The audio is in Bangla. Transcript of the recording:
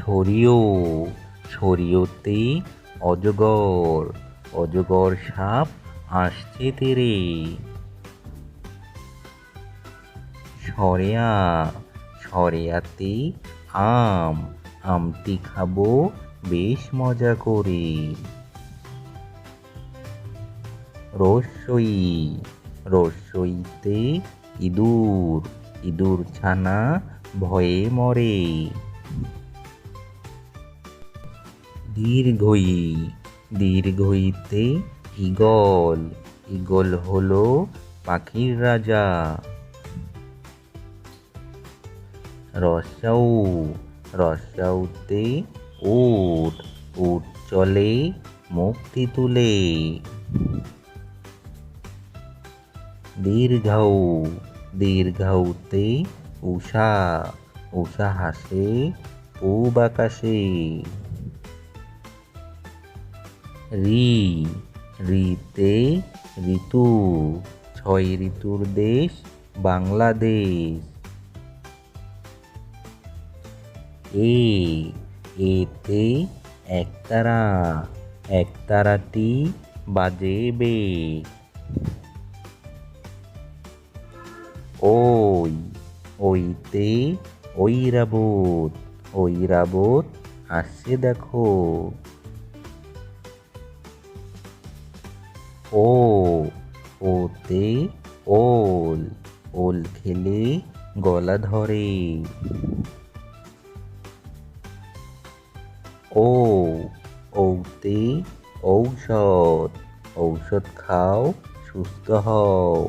ছড়িও, ছড়িওতে অজগর অজগর সাপ আসছে তেরে। সরেয়া, সরেয়াতে আম, আমটি খাব বেশ মজা করে। রসই, রসইতে ইঁদুর ইঁদুর ছানা ভয়ে মরে। দীর্ঘই, দীর্ঘইতে ঈগল ঈগল হলো পাখির রাজা। রসাউ, রসাউতে উট উট চলে মুক্তি তুলে। দীর্ঘাউ, দীর্ঘাউতে উষা উষা হাসে, পূব আকাশে। রি রিতে ঋতু, ছয় ঋতুর দেশ বাংলাদেশ। এ, এতে একতারা, একতারাটি বাজে বেশ ওই, ওইতে ঐরাবত ঐরাবত আসছে দেখো। ও ওতে ওল ওল খেলে গলা ধরে। ও ওতে ঔষধ ঔষধ খাও সুস্থ হও।